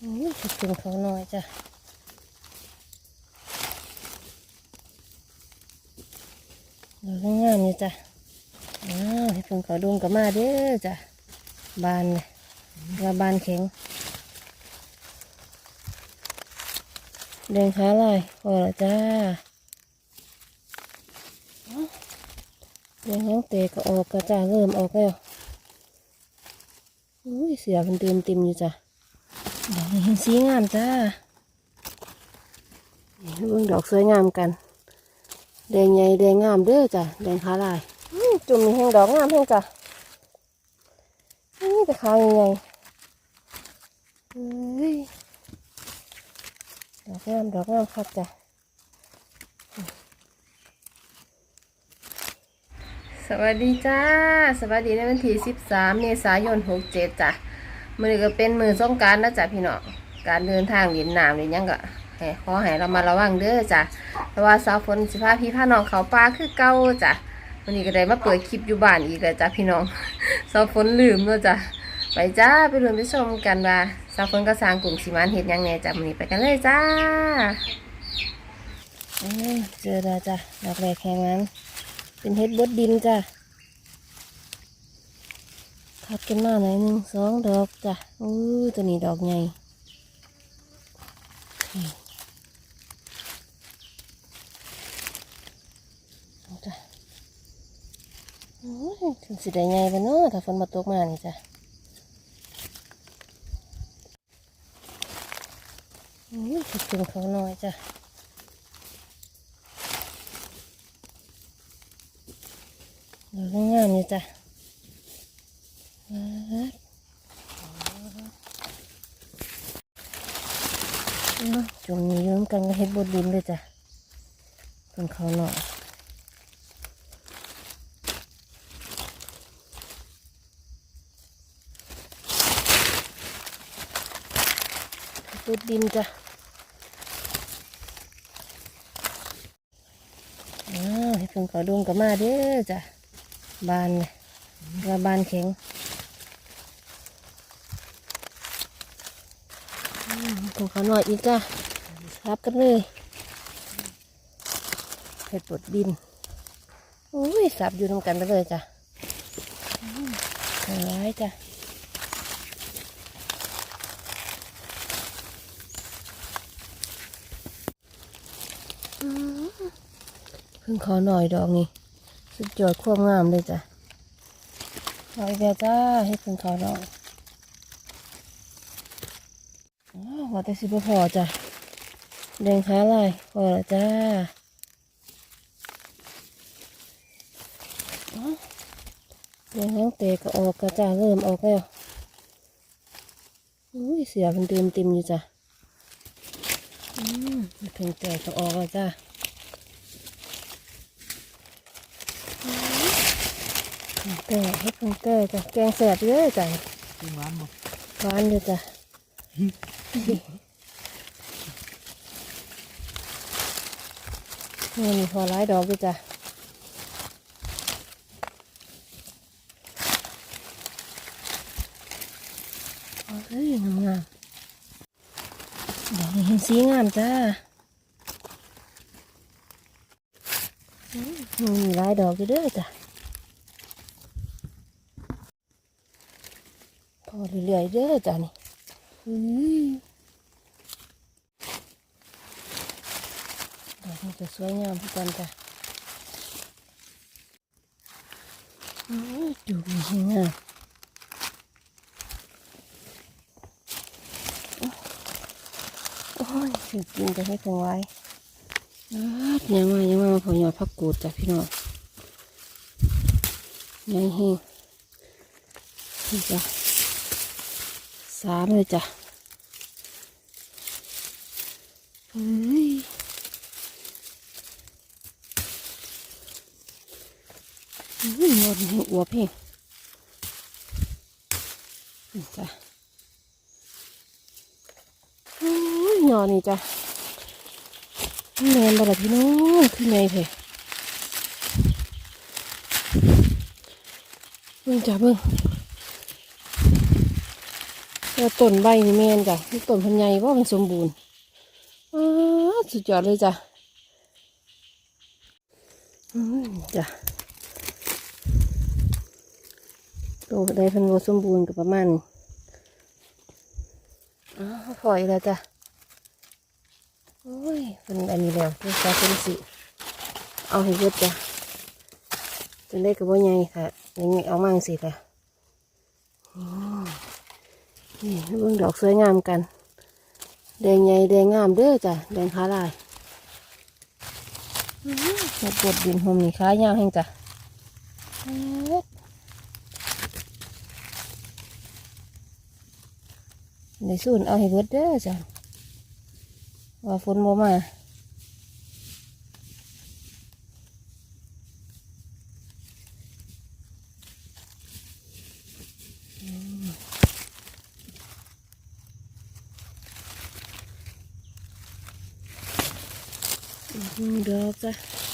อืมคิดถึงเขาหน่อยจ้ะเราก็งามอยู่จ้ะอ้าวให้เพิ่งเขาดุงกับมาเด้อจ้ะบานเลยว่าบานแข็งเดินขาลายพอและจ้าเอ้าเดินยังเตะก็ออกก็จ้าเริ่มออกแล้วอุ้ยเสียมันเต็มเต็มอยู่จ้ะ ดอกเห็นสีงามจ้าเบิ่งดอกสวยงามกัน แดงใหญ่แดงงามเด้อจ้ะแดงขาลายจุ่มนี่แห้งดอกงามแห้งจ้ะนี่แต่ขาใหญ่เฮ้ยดอกงามดอกงามครับจ้ะสวัสดีจ้า สวัสดีในวันที่ 13 เมษายน 67 จ้ะ มือนี้ก็เป็นมือสงการนะจ๊ะพี่น้องการเดินทางหลินน้ำหรือยังก็ขอให้เรามาระวังเด้อจ้ะเพราะว่าสาวฝนสิพาพี่พาน้องเขาป่าคือเก่าจ้ะวันนี้ก็ได้มาเปิดคลิปอยู่บ้านอีกแล้วจ้ะพี่น้องสาวฝนลืมเนาะจ้ะไปจ้าไปรวมไปชมกันว่าสาวฝนก็สร้างกลุ่มสิมานเห็ดยังไงจ้ะวันนี้ไปกันเลยจ้าเอ้ยเจอแล้วจ้ะดอกแรกแค่นั้นเป็นเห็ดบดดินจ้ะ คัดกันมาหน่อยหนึ่งสองดอกจ้ะอู้ตัวนี้ดอกใหญ่จ้ะโอ้ยถึงสิได้ใหญ่ปะเนาะถ้าฝนมาตกมานี่จ้ะโอ้ยคิดถึงเขาหน่อยจ้ะดอกงามๆอยู่จ้ะ จุ่มนี้เยิ้มกันก็เฮ็ดบดดินเลยจ้ะเป็นเขาหน่อยบดดินจ้ะอ้าวให้เพิ่งเขาดุงกับมาเด้อจ้ะบานเลยว่าบานแข็ง ของเขาหน่อยอีกจ้ะรับกันเลยเห็ดปวดดินอุ้ยสับอยู่ตรงกันไปเลยจ้ะอืมเอาไว้จ้ะเพิ่งขอหน่อยดอกนี่สุดยอดความงามเลยจ้ะเอาอีกแล้วจ้าให้เพิ่งขอหน่อย อ้า วว่าแต่สิบพอจ้ะแดงขาลายพอและจ้าอ้าวแดงทั้งเตะก็ออกกระจ้าเริ่มออกแล้วอุ้ยเสียมันเต็มเต็มอยู่จ้ะอืมเพิ่งแตกก็ออกแล้วจ้าแตกให้เพิ่งแตกจ้ะแกงแสบเยอะจ้ะกินหวานบ่หวานอยู่จ้ะ นี่มีพอร้ายดอกด้วยจ้ะเอ้ยงามงามดอกเห็นสีงามจ้าอืมมีหลายดอกอยู่เด้วยจ้ะพอเรื่อยๆเด้อจ้ะนี่อุ้ยดอ กนี้จะสวยงามทุกกันจ้ะดูมีห้งามโอ้ยสิกินจะให้คงไว้อาดยังมายังมาพอยอดพักกูดจ้ะพี่น้องยังเฮงนี่จ้ะสามเลยจ้ะเฮ้ย ยหมดห้อวเพ่งนี่จ้ะหยอนี่จ้ะแมนบลาพี่น้องขึ้นไงเพเบิ่งจ้ะเบิ่งแล้วต้นใบนี่แมนจ้ะนี่ต้นพันใหญ่ว่ามันสมบูรณ์อ้าสุดยอดเลยจ้ะอืมจ้ะ โตได้พันโวสมบูรณ์กับประมาณนี้อ้าวพออีกแล้วจ้ะโอ้ยเป็นอันนี้แล้วเป็นซาเป็นสิเอาให้เยอะจ้ะจนได้กับว่าใหญ่ค่ะยังไงเอามั่งสิค่ะนี่เบิ่งดอกสวยงามกัน แดงใหญ่แดงงามเด้อจ้ะแดงขาลายอื้อหือเห็ดดินหอมนี่ขายาวแห้งจ้ะเฮ็ด ในส่วนเอาให้เบิดเด้อจ้ะว่าฝนบ่มาอื้อหือดอกจ้ะ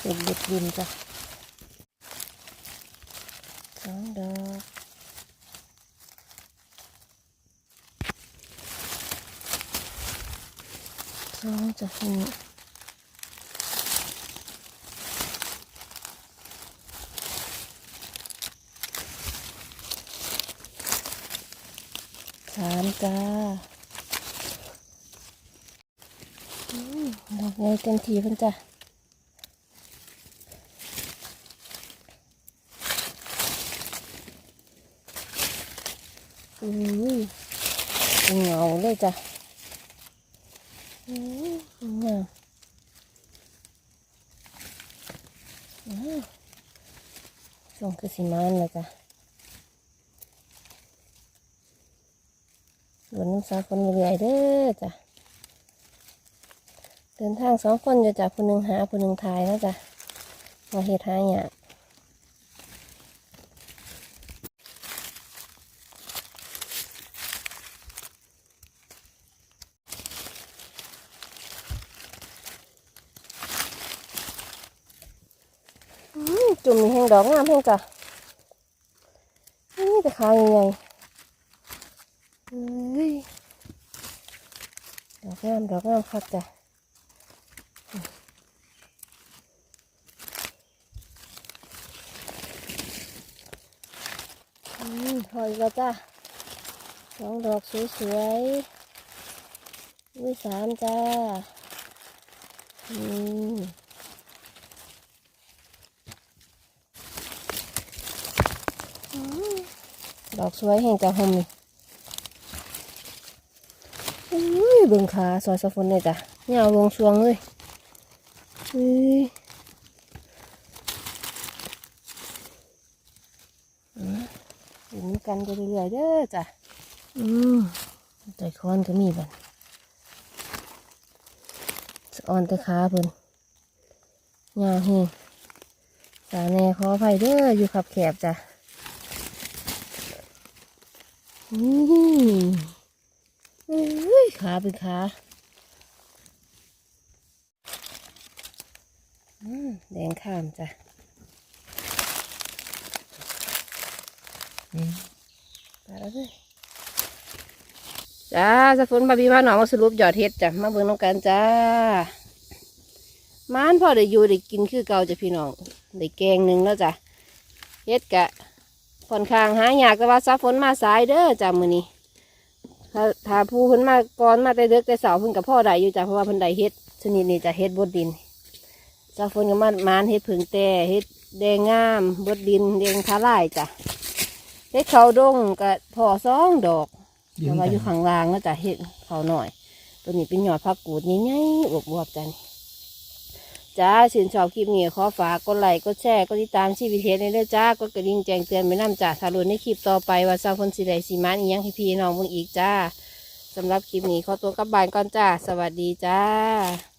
เป็นเด็ดดินจ้ะสองดอกสองจะนี่สามจ้าอืมดอกใหญ่เต็มทีเพิ่นจ้ะ อุ้เงาเลยจ้ะอุ้ยงามอ้าวส่งคือสีมันเลยจ้ะโดนน้ำสาคนเรื่อยเด้อจ้ะเดินทางสองคนอยู่จ้ะคนหนึ่งหาคนหนึ่งทายแล้วจ้ะมาเฮ็ดหาเนี่ยาก อืมจุ่มนี่แห้ง ดอกงามแห้งจ้ะนี่แต่ขาวใหญ่ๆเฮ้ยดอกงามดอกงามคักจ้ะอืมพออีกแล้วจ้ะสองดอกสวยๆนี่สามจ้า อืม ดอกสวยแห่งจะหอมนี่อุ้ยเบิ่งขาซอยสะฟนเลยจ้ะเนี่ยเอาลงช่วงเลยอุ้ยอืมอยู่นำกันไปเรื่อยๆเด้อจ้ะอืมใจคอนก็มีบันสะออนแต่ขาเพิ่นยาวเฮงสาแน่ขออภัยเด้ออยู่ขับแคบจ้ะ นี่ อุ้ยขาเป็นขาแดงข้ามจ้ะมไปแล้วเลยจ้าสะฝนบาบีมาหนองมาสรุปยอดเห็ดจ้ะ มาเบิ่งน้ำกันจ้า มานพ่อได้อยู่ได้กินคือเก่าจ้ะพี่น้อง ได้แกงหนึ่งแล้วจ้ะ เฮ็ดกะ ค่อนข้างหายากแต่ว่าซับฝนมาสายเด้อจ้ามือนี้ถ้าถ้าผู้เพิ่นมาก่อนมาแต่เด็กแต่เสาเพิ่นกับพ่อได้อยู่จ้าเพราะว่าเพิ่นได้เฮ็ดชนิดนี้จะเฮ็ดบดดินซับฝนก็มามานเฮ็ดผึ่งแต่เฮ็ดแดงงามบดดินแดงคาร่ายจ้ะเฮ็ดเขาดงกับพอสองดอกแต่ว่าอยู่ข้างล่างก็จะเฮ็ดเขาหน่อย ตัวนี้เป็นยอดผักกูดใหญ่ๆอวบๆจ้ะนี่ จ้าชื่นชอบคลิปนี้ขอฝากกดไลค์กดแชร์กดติดตามชีวิตเทสในเด้อจ้ากดกระดิ่งแจ้งเตือนไปน้ำจ้าถ้ารู้ในคลิปต่อไปว่าสาวคนสีใดสีมันอีหยังให้พี่น้องมึงอีกจ้าสำหรับคลิปนี้ขอตัวกลับบ้านก่อนจ้า สวัสดีจ้า